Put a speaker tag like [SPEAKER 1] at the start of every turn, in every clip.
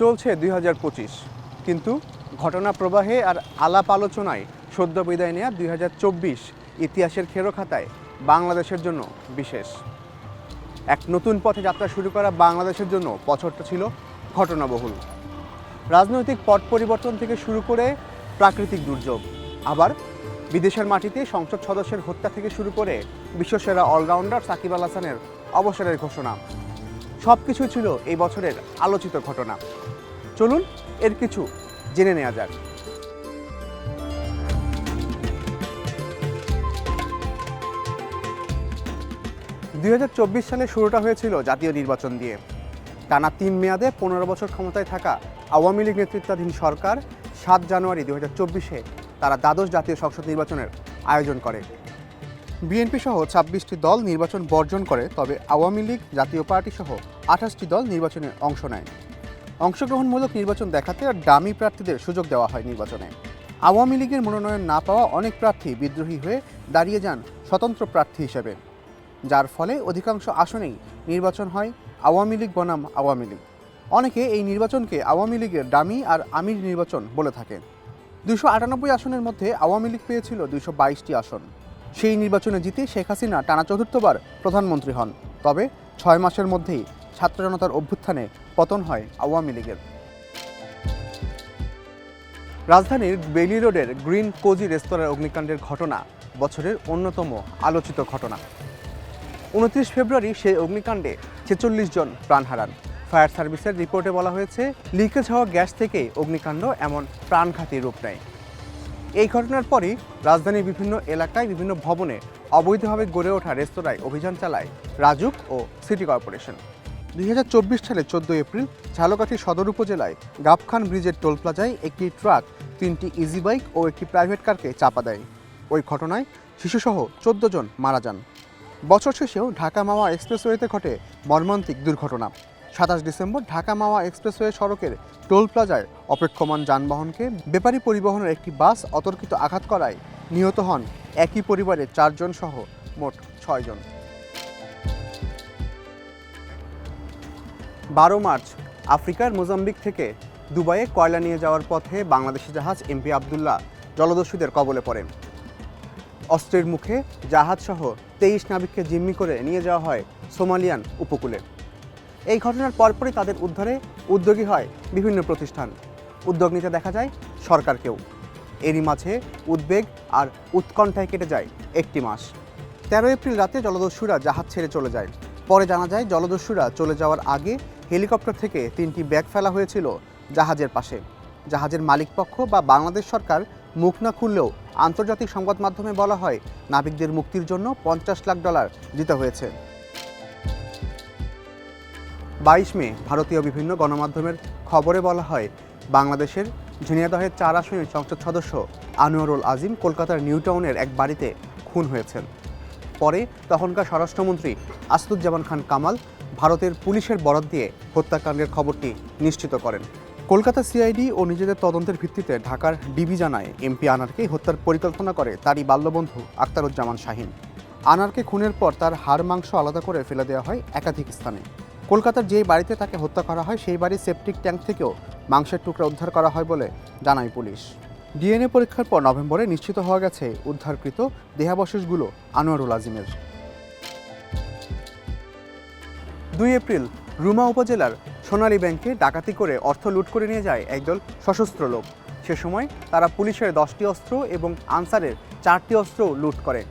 [SPEAKER 1] চলছে দুই হাজার পঁচিশ। কিন্তু ঘটনা প্রবাহে আর আলাপ আলোচনায় সদ্য বিদায় নেওয়া দুই ইতিহাসের খেরো খাতায় বাংলাদেশের জন্য বিশেষ। এক নতুন পথে যাত্রা শুরু করা বাংলাদেশের জন্য বছরটা ছিল ঘটনাবহুল। রাজনৈতিক পট পরিবর্তন থেকে শুরু করে প্রাকৃতিক দুর্যোগ। আবার বিদেশের মাটিতে সংসদ সদস্যের হত্যা থেকে শুরু করে বিশ্বসেরা অলরাউন্ডার সাকিব আল হাসানের অবসরের ঘোষণা। সব কিছু ছিল এই বছরের আলোচিত ঘটনা। চলুন এর কিছু জেনে নেওয়া যাক। দুই হাজার চব্বিশ সালে শুরুটা হয়েছিল জাতীয় নির্বাচন দিয়ে। টানা তিন মেয়াদে পনেরো বছর ক্ষমতায় থাকা আওয়ামী লীগ নেতৃত্বাধীন সরকার সাত জানুয়ারি দু হাজার চব্বিশে তারা দ্বাদশ জাতীয় সংসদ নির্বাচনের আয়োজন করে। বিএনপি সহ ছাব্বিশটি দল নির্বাচন বর্জন করে, তবে আওয়ামী লীগ জাতীয় পার্টি সহ আঠাশটি দল নির্বাচনে অংশ নেয়। অংশগ্রহণমূলক নির্বাচন দেখাতে আর ডামি প্রার্থীদের সুযোগ দেওয়া হয় নির্বাচনে। আওয়ামী লীগের মনোনয়ন না পাওয়া অনেক প্রার্থী বিদ্রোহী হয়ে দাঁড়িয়ে যান স্বতন্ত্র প্রার্থী হিসেবে। যার ফলে অধিকাংশ আসনেই নির্বাচন হয় আওয়ামী লীগ বনাম আওয়ামী লীগ। অনেকে এই নির্বাচনকে আওয়ামী লীগের ডামি আর আমির নির্বাচন বলে থাকেন। দুশো আটানব্বই আসনের মধ্যে আওয়ামী লীগ পেয়েছিল দুশো বাইশটি আসন। সেই নির্বাচনে জিতে শেখ হাসিনা টানা চতুর্থবার প্রধানমন্ত্রী হন। তবে ছয় মাসের মধ্যেই ছাত্র জনতার অভ্যুত্থানে পতন হয় আওয়ামী লীগের। রাজধানীর বেলি রোডের গ্রিন কোজি রেস্তোরাঁর অগ্নিকাণ্ডের ঘটনা বছরের অন্যতম আলোচিত ঘটনা। উনত্রিশ ফেব্রুয়ারি সেই অগ্নিকাণ্ডে ছেচল্লিশ জন প্রাণ হারান। ফায়ার সার্ভিসের রিপোর্টে বলা হয়েছে, লিকেজ হওয়া গ্যাস থেকেই অগ্নিকাণ্ড এমন প্রাণঘাতী রূপ নেয়। এই ঘটনার পরই রাজধানীর বিভিন্ন এলাকায় বিভিন্ন ভবনে অবৈধভাবে গড়ে ওঠা রেস্তোরাঁয় অভিযান চালায় রাজুক ও সিটি কর্পোরেশন। দুই হাজার চব্বিশ সালে চোদ্দ এপ্রিল ঝালকাঠি সদর উপজেলায় গাবখান ব্রিজের টোল প্লাজায় একটি ট্রাক, তিনটি ইজি বাইক ও একটি প্রাইভেট কারকে চাপা দেয়। ওই ঘটনায় শিশুসহ চোদ্দ জন মারা যান। বছর শেষেও ঢাকা মাওয়া এক্সপ্রেসওয়েতে ঘটে মর্মান্তিক দুর্ঘটনা। সাতাশ ডিসেম্বর ঢাকা মাওয়া এক্সপ্রেসওয়ে সড়কের টোল প্লাজায় অপেক্ষমান যানবাহনকে বেপারি পরিবহনের একটি বাস অতর্কিত আঘাত করায় নিহত হন একই পরিবারের চারজন সহ মোট ছয়জন বারো মার্চ, আফ্রিকার মোজাম্বিক থেকে দুবাইয়ে কয়লা নিয়ে যাওয়ার পথে বাংলাদেশি জাহাজ এমপি আবদুল্লাহ জলদস্যুদের কবলে পড়েন। অস্ত্রের মুখে জাহাজসহ তেইশ নাবিককে জিম্মি করে নিয়ে যাওয়া হয় সোমালিয়ান উপকূলে। এই ঘটনার পরপরই তাদের উদ্ধারে উদ্যোগী হয় বিভিন্ন প্রতিষ্ঠান। উদ্যোগ নিতে দেখা যায় সরকারকেও। এরই মাঝে উদ্বেগ আর উৎকণ্ঠায় কেটে যায় একটি মাস। তেরো এপ্রিল রাতে জলদস্যুরা জাহাজ ছেড়ে চলে যায়। পরে জানা যায় জলদস্যুরা চলে যাওয়ার আগে হেলিকপ্টার থেকে তিনটি ব্যাগ ফেলা হয়েছিল জাহাজের পাশে। জাহাজের মালিকপক্ষ বা বাংলাদেশ সরকার মুখ না খুললেও আন্তর্জাতিক সংবাদ মাধ্যমে বলা হয়, নাবিকদের মুক্তির জন্য পঞ্চাশ লাখ ডলার দিতে হয়েছে। বাইশ মে ভারতীয় বিভিন্ন গণমাধ্যমের খবরে বলা হয়, বাংলাদেশের ঝিনাইদহের চার আসনের সংসদ সদস্য আনোয়ারুল আজিম কলকাতার নিউ টাউনের এক বাড়িতে খুন হয়েছেন। পরে তখনকার স্বরাষ্ট্রমন্ত্রী আসাদুজ্জামান খান কামাল ভারতের পুলিশের বরাত দিয়ে হত্যাকাণ্ডের খবরটি নিশ্চিত করেন। কলকাতা সিআইডি ও নিজেদের তদন্তের ভিত্তিতে ঢাকার ডিবি জানায়, এমপি আনারকে হত্যার পরিকল্পনা করে তারই বাল্যবন্ধু আক্তারুজ্জামান শাহিন। আনারকে খুনের পর তার হাড় মাংস আলাদা করে ফেলে দেওয়া হয় একাধিক স্থানে। কলকাতার যেই বাড়িতে তাকে হত্যা করা হয়, সেই বাড়ির সেপটিক ট্যাঙ্ক থেকেও মাংসের টুকরা উদ্ধার করা হয় বলে জানায় পুলিশ। ডিএনএ পরীক্ষার পর নভেম্বরে নিশ্চিত হওয়া গেছে উদ্ধারকৃত দেহাবশেষগুলো আনোয়ারুল আজিমের। দুই এপ্রিল, রুমা উপজেলার সোনালী ব্যাংকে ডাকাতি করে অর্থ লুট করে নিয়ে যায় একদল সশস্ত্র লোক। সে সময় তারা পুলিশের দশটি অস্ত্র এবং আনসারের চারটি অস্ত্র লুট করে।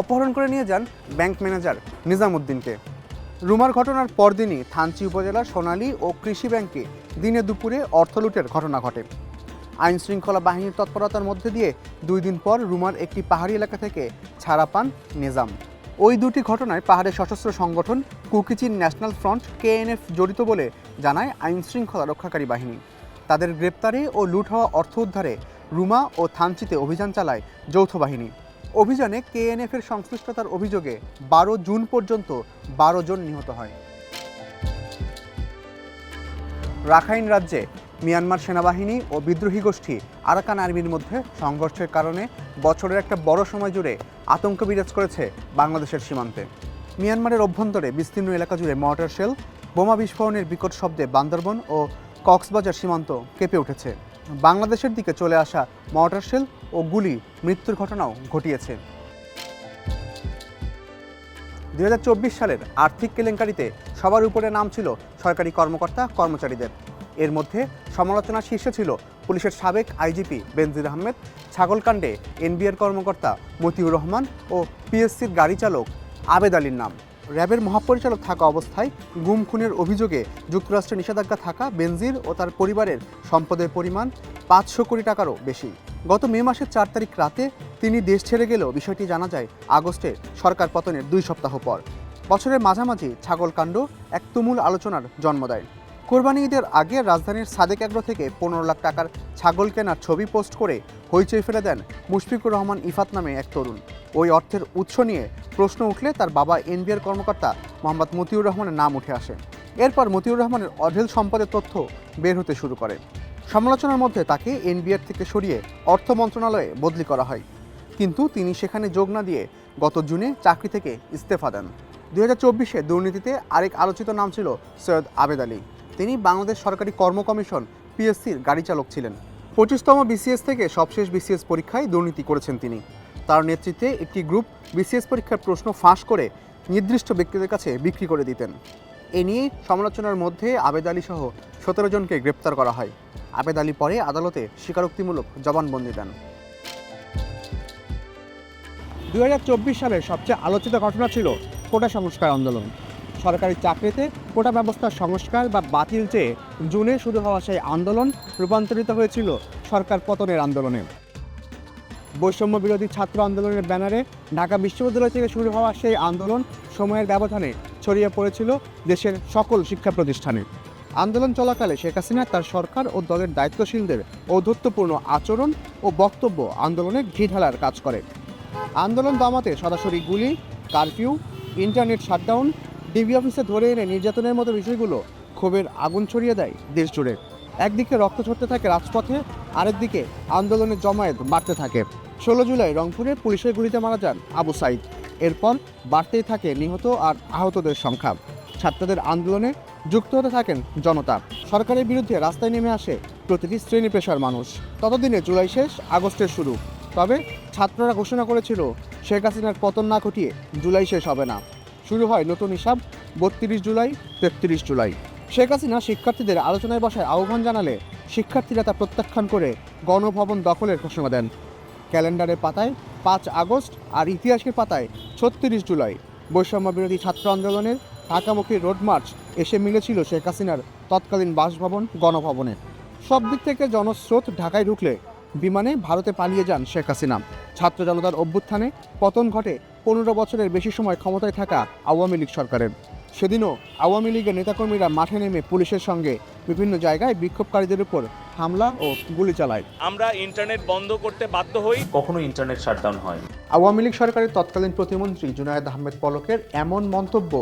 [SPEAKER 1] অপহরণ করে নিয়ে যান ব্যাংক ম্যানেজার নিজামুদ্দিনকে। রুমার ঘটনার পরদিনই থানচি উপজেলার সোনালী ও কৃষি ব্যাংকে দিনে দুপুরে অর্থ লুটের ঘটনা ঘটে। আইন শৃঙ্খলা বাহিনীর তৎপরতার মধ্যে দিয়ে দুই দিন পর রুমার একটি পাহাড়ি এলাকা থেকে ছাড়া পান নিজাম। ওই দুটি ঘটনায় পাহাড়ের সশস্ত্র সংগঠন কুকিচিন ন্যাশনাল ফ্রন্ট, কেএনএফ জড়িত বলে জানায় আইন শৃঙ্খলা রক্ষাকারী বাহিনী। তাদের গ্রেপ্তারে ও লুট হওয়া অর্থ উদ্ধারে রুমা ও থানচিতে অভিযান চালায় যৌথ বাহিনী। অভিযানে কেএনএফ এর সংশ্লিষ্টতার অভিযোগে বারো জুন পর্যন্ত বারো জন নিহত হয়। রাখাইন রাজ্যে মিয়ানমার সেনাবাহিনী ও বিদ্রোহী গোষ্ঠী আরাকান আর্মির মধ্যে সংঘর্ষের কারণে বছরের একটা বড় সময় জুড়ে আতঙ্ক বিরাজ করেছে বাংলাদেশের সীমান্তে। মিয়ানমারের অভ্যন্তরে বিস্তীর্ণ এলাকা জুড়ে মর্টার শেল, বোমা বিস্ফোরণের বিকট শব্দে বান্দরবন ও কক্সবাজার সীমান্ত কেঁপে উঠেছে। বাংলাদেশের দিকে চলে আসা মর্টার শেল ও গুলি, মৃত্যুর ঘটনাও ঘটিয়েছে। দু হাজার চব্বিশ সালের আর্থিক কেলেঙ্কারিতে সবার উপরে নাম ছিল সরকারি কর্মকর্তা, কর্মচারীদের। এর মধ্যে সমালোচনার শীর্ষে ছিল পুলিশের সাবেক আইজিপি বেনজির আহমেদ, ছাগলকাণ্ডে এনবিআর কর্মকর্তা মতিউর রহমান ও পিএসসির গাড়ি চালক আবেদ আলীর নাম। র্যাবের মহাপরিচালক থাকা অবস্থায় গুম খুনের অভিযোগে যুক্তরাষ্ট্রে নিষেধাজ্ঞা থাকা বেনজির ও তার পরিবারের সম্পদের পরিমাণ পাঁচশো কোটি টাকারও বেশি। গত মে মাসের চার তারিখ রাতে তিনি দেশ ছেড়ে গেলেও বিষয়টি জানা যায় আগস্টে সরকার পতনের দুই সপ্তাহ পর। বছরের মাঝামাঝি ছাগলকাণ্ড এক তুমুল আলোচনার জন্ম দেয়। কোরবানি ঈদের আগে রাজধানীর সাদেক এগ্রো থেকে পনেরো লাখ টাকার ছাগল কেনার ছবি পোস্ট করে হইচই ফেলে দেন মুশফিকুর রহমান ইফাত নামে এক তরুণ। ওই অর্থের উৎস নিয়ে প্রশ্ন উঠলে তার বাবা এনবিআর কর্মকর্তা মোহাম্মদ মতিউর রহমানের নাম উঠে আসে। এরপর মতিউর রহমানের অঢেল সম্পদের তথ্য বের হতে শুরু করে। সমালোচনার মধ্যে তাকে এনবিআর থেকে সরিয়ে অর্থ মন্ত্রণালয়ে বদলি করা হয়। কিন্তু তিনি সেখানে যোগ না দিয়ে গত জুনে চাকরি থেকে ইস্তফা দেন। দুই হাজার চব্বিশে দুর্নীতিতে আরেক আলোচিত নাম ছিল সৈয়দ আবেদ আলী। তিনি বাংলাদেশ সরকারি কর্ম কমিশন পিএসসির গাড়ি চালক ছিলেন। পঁচিশতম বিসিএস থেকে সবশেষ বিসিএস পরীক্ষায় দুর্নীতি করেছেন তিনি। তার নেতৃত্বে একটি গ্রুপ বিসিএস পরীক্ষার প্রশ্ন ফাঁস করে নির্দিষ্ট ব্যক্তিদের কাছে বিক্রি করে দিতেন। এ নিয়ে সমালোচনার মধ্যে আবেদ আলী সহ সতেরো জনকে গ্রেপ্তার করা হয়। আবেদ আলী পরে আদালতে স্বীকারোক্তিমূলক জবানবন্দি দেন। দুই সালের সবচেয়ে আলোচিত ঘটনা ছিল কোটা সংস্কার আন্দোলন। সরকারি চাকরিতে কোটা ব্যবস্থার সংস্কার বা বাতিল চেয়ে জুনে শুরু হওয়া সেই আন্দোলন রূপান্তরিত হয়েছিল সরকার পতনের আন্দোলনে। বৈষম্য বিরোধী ছাত্র আন্দোলনের ব্যানারে ঢাকা বিশ্ববিদ্যালয় থেকে শুরু হওয়া সেই আন্দোলন সময়ের ব্যবধানে ছড়িয়ে পড়েছিল দেশের সকল শিক্ষা প্রতিষ্ঠানে। আন্দোলন চলাকালে শেখ হাসিনা তার সরকার ও দলের দায়িত্বশীলদের ঔদ্ধত্যপূর্ণ আচরণ ও বক্তব্য আন্দোলনে ঘি ঢালার কাজ করে। আন্দোলন দমাতে সরাসরি গুলি, কারফিউ, ইন্টারনেট শাটডাউন, ডিবি অফিসে ধরে এনে নির্যাতনের মতো বিষয়গুলো ক্ষোভের আগুন ছড়িয়ে দেয় দেশ জুড়ে একদিকে রক্ত ঝরতে থাকে রাজপথে, আরেকদিকে আন্দোলনের জমায়েত বাড়তে থাকে। ষোলো জুলাই রংপুরে পুলিশের গুলিতে মারা যান আবু সাইদ। এরপর বাড়তেই থাকে নিহত আর আহতদের সংখ্যা। ছাত্রদের আন্দোলনে যুক্ত হতে থাকেন জনতা। সরকারের বিরুদ্ধে রাস্তায় নেমে আসে প্রতিটি শ্রেণি পেশার মানুষ। ততদিনে জুলাই শেষ, আগস্টের শুরু। তবে ছাত্ররা ঘোষণা করেছিল, শেখ হাসিনার পতন না ঘটিয়ে জুলাই শেষ হবে না। শুরু হয় নতুন হিসাব, বত্রিশ জুলাই, তেত্রিশ জুলাই। শেখ হাসিনা শিক্ষার্থীদের আলোচনায় বসায় আহ্বান জানালে শিক্ষার্থীরা তা প্রত্যাখ্যান করে গণভবন দখলের ঘোষণা দেন। ক্যালেন্ডারের পাতায় পাঁচ আগস্ট আর ইতিহাসের পাতায় ছত্রিশ জুলাই। বৈষম্য বিরোধী ছাত্র আন্দোলনের ঢাকামুখী রোড মার্চ এসে মিলেছিল শেখ হাসিনার তৎকালীন বাসভবন, গণভবনে। সব দিক থেকে জনস্রোত ঢাকায় ঢুকলে বিমানে ভারতে পালিয়ে যান শেখ হাসিনা। ছাত্র জনতার অভ্যুত্থানে পতন ঘটে পনেরো বছরের বেশি সময় ক্ষমতায় থাকা আওয়ামী লীগ সরকারের। সেদিনও আওয়ামী লীগের নেতাকর্মীরা মাঠে নেমে পুলিশের সঙ্গে বিভিন্ন জায়গায় বিক্ষোভকারীদের উপর হামলা ও গুলি চালায়।
[SPEAKER 2] আমরা ইন্টারনেট বন্ধ করতে বাধ্য হই।
[SPEAKER 3] কখনো ইন্টারনেট শাটডাউন হয়।
[SPEAKER 1] আওয়ামী লীগ সরকারের তৎকালীন প্রতিমন্ত্রী জুনায়েদ আহমেদ পলকের এমন মন্তব্য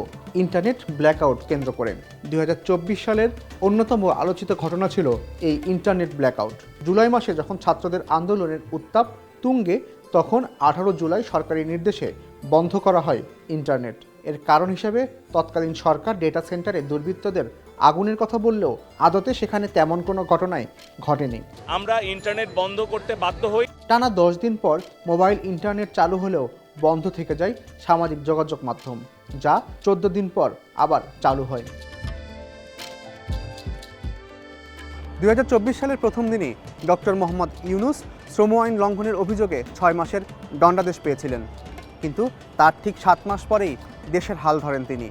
[SPEAKER 1] ইন্টারনেট ব্ল্যাকআউট কেন্দ্র করেন। দু হাজার চব্বিশ সালের অন্যতম আলোচিত ঘটনা ছিল এই ইন্টারনেট ব্ল্যাকআউট। জুলাই মাসে যখন ছাত্রদের আন্দোলনের উত্তাপ তুঙ্গে তখন আঠারো জুলাই সরকারি নির্দেশে বন্ধ করা হয় ইন্টারনেট। এর কারণ হিসেবে তৎকালীন সরকার ডেটা সেন্টারে দুর্বৃত্তদের আগুনের কথা বললেও আদতে সেখানে তেমন কোনো ঘটনাই ঘটেনি।
[SPEAKER 2] আমরা ইন্টারনেট বন্ধ করতে বাধ্য হই।
[SPEAKER 1] টানা দশ দিন পর মোবাইল ইন্টারনেট চালু হলেও বন্ধ থেকে যায় সামাজিক যোগাযোগ মাধ্যম যা চোদ্দ দিন পর আবার চালু হয়। দু হাজার চব্বিশ সালের প্রথম দিনই ডক্টর মোহাম্মদ ইউনুস শ্রম আইন লঙ্ঘনের অভিযোগে ছয় মাসের দণ্ডাদেশ পেয়েছিলেন। কিন্তু তার ঠিক সাত মাস পরেই দেশের হাল ধরেন তিনি।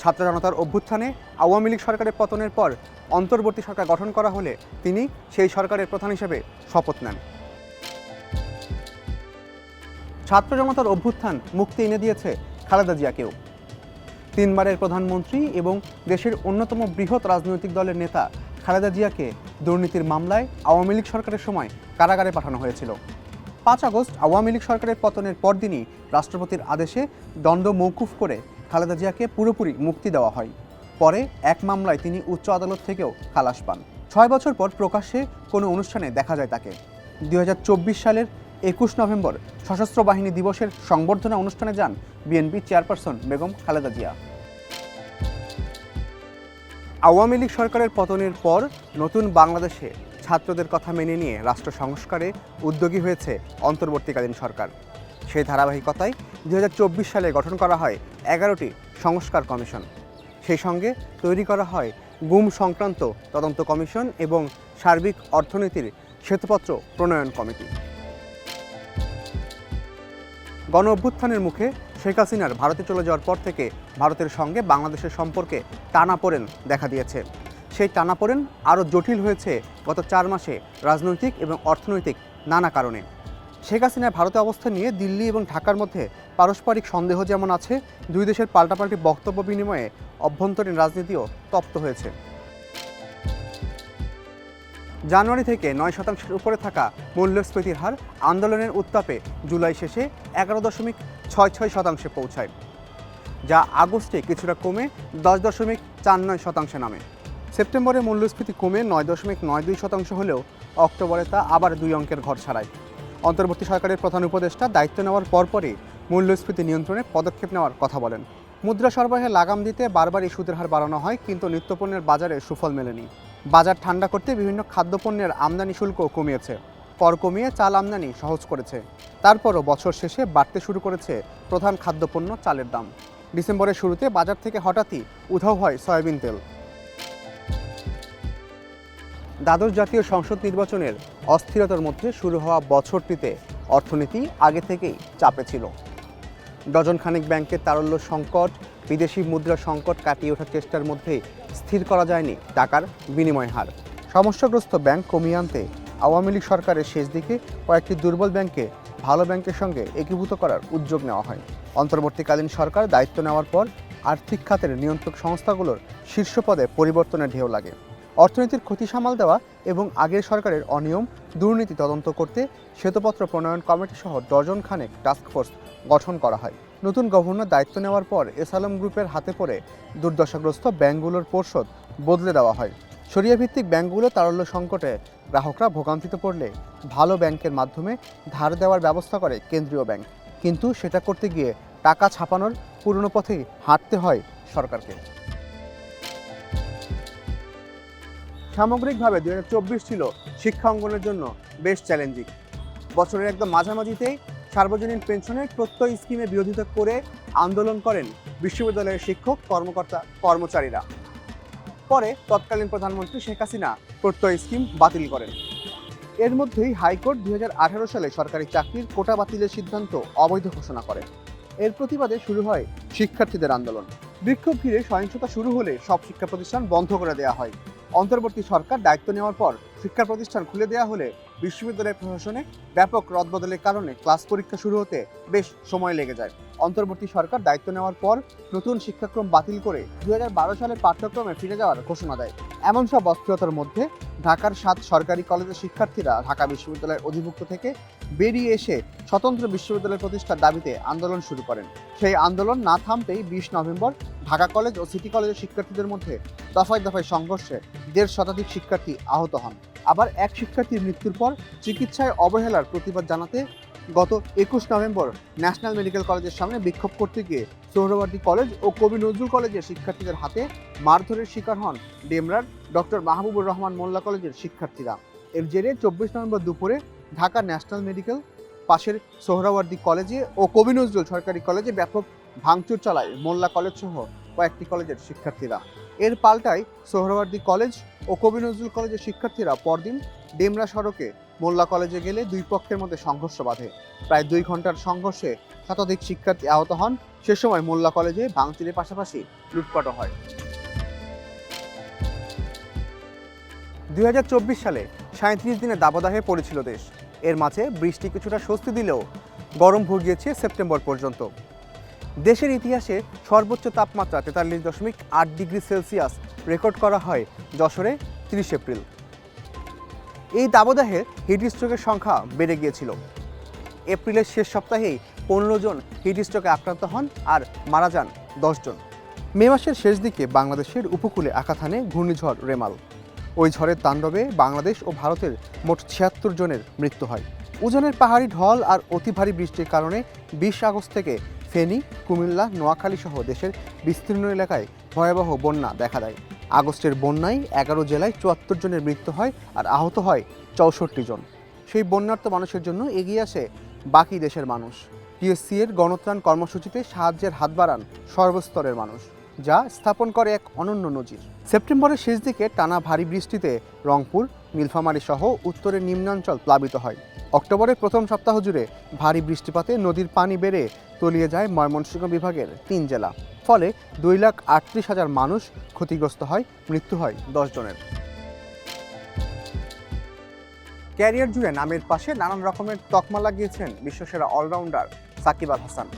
[SPEAKER 1] ছাত্র জনতার অভ্যুত্থানে আওয়ামী লীগ সরকারের পতনের পর অন্তর্বর্তী সরকার গঠন করা হলে তিনি সেই সরকারের প্রধান হিসেবে শপথ নেন। ছাত্র জনতার অভ্যুত্থান মুক্তি এনে দিয়েছে খালেদা জিয়াকেও। তিনবারের প্রধানমন্ত্রী এবং দেশের অন্যতম বৃহৎ রাজনৈতিক দলের নেতা খালেদা জিয়াকে দুর্নীতির মামলায় আওয়ামী লীগ সরকারের সময় কারাগারে পাঠানো হয়েছিল। পাঁচ আগস্ট আওয়ামী লীগ সরকারের পতনের পরদিনই রাষ্ট্রপতির আদেশে দণ্ড মৌকুফ করে খালেদা জিয়াকে পুরোপুরি মুক্তি দেওয়া হয়। পরে এক মামলায় তিনি উচ্চ আদালত থেকেও খালাস পান। ছয় বছর পর প্রকাশ্যে কোনো অনুষ্ঠানে দেখা যায় তাকে। দুই হাজার চব্বিশ সালের একুশ নভেম্বর সশস্ত্র বাহিনী দিবসের সংবর্ধনা অনুষ্ঠানে যান বিএনপি চেয়ারপারসন বেগম খালেদা জিয়া। আওয়ামী লীগ সরকারের পতনের পর নতুন বাংলাদেশে ছাত্রদের কথা মেনে নিয়ে রাষ্ট্র সংস্কারে উদ্যোগী হয়েছে অন্তর্বর্তীকালীন সরকার। সেই ধারাবাহিকতায় দুই হাজার চব্বিশ সালে গঠন করা হয় এগারোটি সংস্কার কমিশন। সেই সঙ্গে তৈরি করা হয় গুম সংক্রান্ত তদন্ত কমিশন এবং সার্বিক অর্থনীতির শ্বেতপত্র প্রণয়ন কমিটি। গণ অভ্যুত্থানের মুখে শেখ হাসিনার ভারতে চলে যাওয়ার পর থেকে ভারতের সঙ্গে বাংলাদেশের সম্পর্কে টানাপোড়েন দেখা দিয়েছে। সেই টানাপোড়েন আরও জটিল হয়েছে গত চার মাসে রাজনৈতিক এবং অর্থনৈতিক নানা কারণে। শেখ হাসিনার ভারতে অবস্থান নিয়ে দিল্লি এবং ঢাকার মধ্যে পারস্পরিক সন্দেহ যেমন আছে, দুই দেশের পাল্টাপাল্টি বক্তব্য বিনিময়ে অভ্যন্তরীণ রাজনীতিও তপ্ত হয়েছে। জানুয়ারি থেকে নয় শতাংশের উপরে থাকা মূল্যস্ফীতির হার আন্দোলনের উত্তাপে জুলাই শেষে এগারো দশমিক ছয় ছয় শতাংশে পৌঁছায়, যা আগস্টে কিছুটা কমে দশ দশমিক চার নয় শতাংশে নামে। সেপ্টেম্বরে মূল্যস্ফীতি কমে নয় দশমিক নয় দুই শতাংশ হলেও অক্টোবরে তা আবার দুই অঙ্কের ঘর ছাড়ায়। অন্তর্বর্তী সরকারের প্রধান উপদেষ্টা দায়িত্ব নেওয়ার পরপরই মূল্যস্ফীতি নিয়ন্ত্রণে পদক্ষেপ নেওয়ার কথা বলেন। মুদ্রা সরবরাহে লাগাম দিতে বারবারই সুদের হার বাড়ানো হয়, কিন্তু নিত্যপণ্যের বাজারে সুফল মেলেনি। বাজার ঠান্ডা করতে বিভিন্ন খাদ্যপণ্যের আমদানি শুল্কও কমিয়েছে। কর কমিয়ে চাল আমদানি সহজ করেছে। তারপরও বছর শেষে বাড়তে শুরু করেছে প্রধান খাদ্যপণ্য চালের দাম। ডিসেম্বরের শুরুতে বাজার থেকে হঠাৎই উধাও হয় সয়াবিন তেল। দ্বাদশ জাতীয় সংসদ নির্বাচনের অস্থিরতার মধ্যে শুরু হওয়া বছরটিতে অর্থনীতি আগে থেকেই চাপে ছিল। ডজন খানিক ব্যাংকের তারল্য সংকট, বিদেশি মুদ্রা সংকট কাটিয়ে ওঠার চেষ্টার মধ্যে স্থির করা যায়নি টাকার বিনিময় হার। সমস্যাগ্রস্ত ব্যাংক কমিয়ে আনতে আওয়ামী লীগ সরকারের শেষ দিকে কয়েকটি দুর্বল ব্যাংকে ভালো ব্যাংকের সঙ্গে একীভূত করার উদ্যোগ নেওয়া হয়। অন্তর্বর্তীকালীন সরকার দায়িত্ব নেওয়ার পর আর্থিক খাতের নিয়ন্ত্রক সংস্থাগুলোর শীর্ষ পদে পরিবর্তনের ঢেউ লাগে। অর্থনীতির ক্ষতি সামাল দেওয়া এবং আগের সরকারের অনিয়ম, দুর্নীতি তদন্ত করতে শ্বেতপত্র প্রণয়ন কমিটি সহ ডজন খানেক টাস্কফোর্স গঠন করা হয়। নতুন গভর্নর দায়িত্ব নেওয়ার পর এসালাম গ্রুপের হাতে পড়ে দুর্দশাগ্রস্ত ব্যাংকগুলোর পর্ষদ বদলে দেওয়া হয়। সরিয়া ভিত্তিক ব্যাংকগুলো তারল্য সংকটে গ্রাহকরা ভোগান্তিতে পড়লে ভালো ব্যাংকের মাধ্যমে ধার দেওয়ার ব্যবস্থা করে কেন্দ্রীয় ব্যাংক। কিন্তু সেটা করতে গিয়ে টাকা ছাপানোর পুরনো পথেই হাঁটতে হয় সরকারকে। সামগ্রিকভাবে দুই হাজার চব্বিশ ছিল শিক্ষা অঙ্গনের জন্য বেশ চ্যালেঞ্জিং বছরের একদম মাঝামাঝিতেই সার্বজনীন পেনশনের প্রত্যয় স্কিমে বিরোধিতা করে আন্দোলন করেন বিশ্ববিদ্যালয়ের শিক্ষক, কর্মকর্তা, কর্মচারীরা। পরে তৎকালীন প্রধানমন্ত্রী শেখ হাসিনা প্রত্যয় স্কিম বাতিল করেন। এর মধ্যেই হাইকোর্ট দুই হাজার আঠারো সালে সরকারি চাকরির কোটা বাতিলের সিদ্ধান্ত অবৈধ ঘোষণা করে। এর প্রতিবাদে শুরু হয় শিক্ষার্থীদের আন্দোলন। বিক্ষোভ ঘিরে সহিংসতা শুরু হলে সব শিক্ষা প্রতিষ্ঠান বন্ধ করে দেওয়া হয়। অন্তর্বর্তী সরকার দায়িত্ব নেওয়ার পর শিক্ষা প্রতিষ্ঠান খুলে দেওয়া হলে বিশ্ববিদ্যালয় প্রশাসনে ব্যাপক রদবদলের কারণে ক্লাস পরীক্ষা শুরু হতে বেশ সময় লেগে যায়। অন্তর্বর্তী সরকার দায়িত্ব নেওয়ার পর নতুন শিক্ষাক্রম বাতিল করে দু হাজার বারো সালের পাঠ্যক্রমে ফিরে যাওয়ার ঘোষণা দেয়। এমন সব অস্থিরতার মধ্যে ঢাকার সাত সরকারি কলেজের শিক্ষার্থীরা ঢাকা বিশ্ববিদ্যালয়ের অধিভুক্ত থেকে বেরিয়ে এসে স্বতন্ত্র বিশ্ববিদ্যালয় প্রতিষ্ঠার দাবিতে আন্দোলন শুরু করেন। সেই আন্দোলন না থামতেই বিশ নভেম্বর ঢাকা কলেজ ও সিটি কলেজের শিক্ষার্থীদের মধ্যে দফায় দফায় সংঘর্ষে দেড় শতাধিক শিক্ষার্থী আহত হন। আবার এক শিক্ষার্থীর মৃত্যুর পর চিকিৎসায় অবহেলার প্রতিবাদ জানাতে গত একুশ নভেম্বর ন্যাশনাল মেডিকেল কলেজের সামনে বিক্ষোভ করতে গিয়ে সোহরাওয়ার্দী কলেজ ও কবি নজরুল কলেজের শিক্ষার্থীদের হাতে মারধরের শিকার হন ডেমরার ডক্টর মাহবুবুর রহমান মোল্লা কলেজের শিক্ষার্থীরা। এর জেরে চব্বিশ নভেম্বর দুপুরে ঢাকা ন্যাশনাল মেডিকেল পাশের সোহরাওয়ার্দী কলেজে ও কবি নজরুল সরকারি কলেজে ব্যাপক ভাঙচুর চালায় মোল্লা কলেজ সহ কয়েকটি কলেজের শিক্ষার্থীরা। এর পাল্টায় সোহরাওয়ার্দী কলেজ ও কবি নজরুল কলেজের শিক্ষার্থীরা পরদিন ডেমরা সড়কে মোল্লা কলেজে গেলে দুই পক্ষের মধ্যে সংঘর্ষ বাধে। প্রায় দুই ঘণ্টার সংঘর্ষে শতাধিক শিক্ষার্থী আহত হন। সে সময় মোল্লা কলেজে ভাঙচুরের পাশাপাশি লুটপাটও হয়। দুই হাজার চব্বিশ সালে সাঁত্রিশ দিনে দাবদাহে পড়েছিল দেশ। এর মাঝে বৃষ্টি কিছুটা স্বস্তি দিলেও গরম ভুগিয়েছে সেপ্টেম্বর পর্যন্ত। দেশের ইতিহাসে সর্বোচ্চ তাপমাত্রা তেতাল্লিশ দশমিক আট ডিগ্রি সেলসিয়াস রেকর্ড করা হয় যশোরে তিরিশ এপ্রিল। এই দাবদাহে হিট স্ট্রোকের সংখ্যা বেড়ে গিয়েছিল। এপ্রিলের শেষ সপ্তাহেই পনেরো জন হিট স্ট্রোকে আক্রান্ত হন আর মারা যান দশজন মে মাসের শেষ দিকে বাংলাদেশের উপকূলে আঘাত হানে ঘূর্ণিঝড় রেমাল। ওই ঝড়ের তাণ্ডবে বাংলাদেশ ও ভারতের মোট ছিয়াত্তর জনের মৃত্যু হয়। উজানের পাহাড়ি ঢল আর অতি ভারী বৃষ্টির কারণে বিশ আগস্ট থেকে ফেনী, কুমিল্লা, নোয়াখালী সহ দেশের বিস্তীর্ণ এলাকায় ভয়াবহ বন্যা দেখা দেয়। আগস্টের বন্যায় এগারো জেলায় চুয়াত্তর জনের মৃত্যু হয় আর আহত হয় চৌষট্টি জন। সেই বন্যার্থ মানুষের জন্য এগিয়ে আসে বাকি দেশের মানুষ। টিএসসি এর গণত্রাণ কর্মসূচিতে সাহায্যের হাত বাড়ান সর্বস্তরের মানুষ, যা স্থাপন করে এক অনন্য নজির। সেপ্টেম্বরের শেষ দিকে টানা ভারী বৃষ্টিতে রংপুর, নীলফামারী সহ উত্তরের নিম্নাঞ্চল প্লাবিত হয়। অক্টোবরের প্রথম সপ্তাহ জুড়ে ভারী বৃষ্টিপাতে নদীর পানি বেড়ে তলিয়ে যায় ময়মনসিংহ বিভাগের তিন জেলা। ফলে দুই লাখ আটত্রিশ হাজার মানুষ ক্ষতিগ্রস্ত হয়, মৃত্যু হয় দশ জনের। ক্যারিয়ার জুড়ে নামের পাশে নানান রকমের তকমা লাগিয়েছেন বিশ্বসেরা অলরাউন্ডার সাকিব আল হাসান।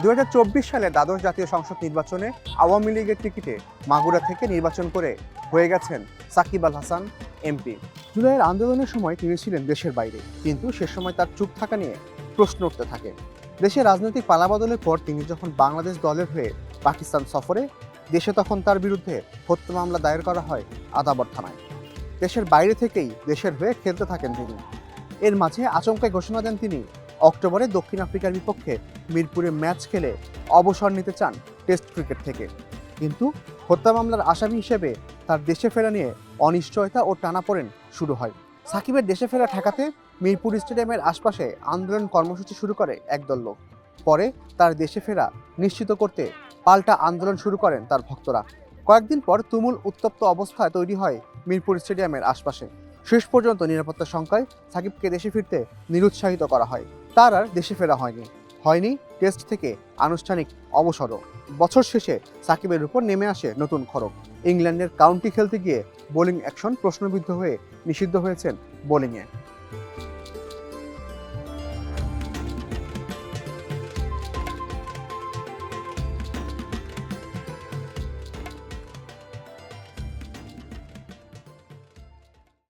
[SPEAKER 1] দুই হাজার চব্বিশ সালে দ্বাদশ জাতীয় সংসদ নির্বাচনে আওয়ামী লীগের টিকিটে মাগুরা থেকে নির্বাচন করে হয়ে গেছেন সাকিব আল হাসান। এমপি। জুলাইয়ের আন্দোলনের সময় তিনি ছিলেন দেশের বাইরে, কিন্তু সে সময় তার চুপ থাকা নিয়ে প্রশ্ন উঠতে থাকে। দেশের রাজনৈতিক পালাবদলের পর তিনি যখন বাংলাদেশ দলের হয়ে পাকিস্তান সফরে, দেশে তখন তার বিরুদ্ধে হত্যা মামলা দায়ের করা হয় আদাবর থানায়। দেশের বাইরে থেকেই দেশের হয়ে খেলতে থাকেন তিনি। এর মাঝে আচমকায় ঘোষণা দেন তিনি, অক্টোবরে দক্ষিণ আফ্রিকার বিপক্ষে মিরপুরে ম্যাচ খেলে অবসর নিতে চান টেস্ট ক্রিকেট থেকে। কিন্তু হত্যা মামলার আসামি হিসেবে তার দেশে ফেরা নিয়ে অনিশ্চয়তা ও টানাপোড়েন শুরু হয়। সাকিবের দেশে ফেরা ঠেকাতে মিরপুর স্টেডিয়ামের আশপাশে আন্দোলন কর্মসূচি শুরু করে একদল লোক। পরে তার দেশে ফেরা নিশ্চিত করতে পাল্টা আন্দোলন শুরু করেন তার ভক্তরা। কয়েকদিন পর তুমুল উত্তপ্ত অবস্থায় তৈরি হয় মিরপুর স্টেডিয়ামের আশপাশে। শেষ পর্যন্ত নিরাপত্তা সংখ্যায় সাকিবকে দেশে ফিরতে নিরুৎসাহিত করা হয়। তার আর দেশে ফেরা হয়নি। হয়নি টেস্ট থেকে আনুষ্ঠানিক অবসরও। বছর শেষে সাকিবের উপর নেমে আসে নতুন খরক ইংল্যান্ডের কাউন্টি খেলতে গিয়ে বোলিং অ্যাকশন প্রশ্নবিদ্ধ হয়ে নিষিদ্ধ হয়েছেন বোলিংয়ে।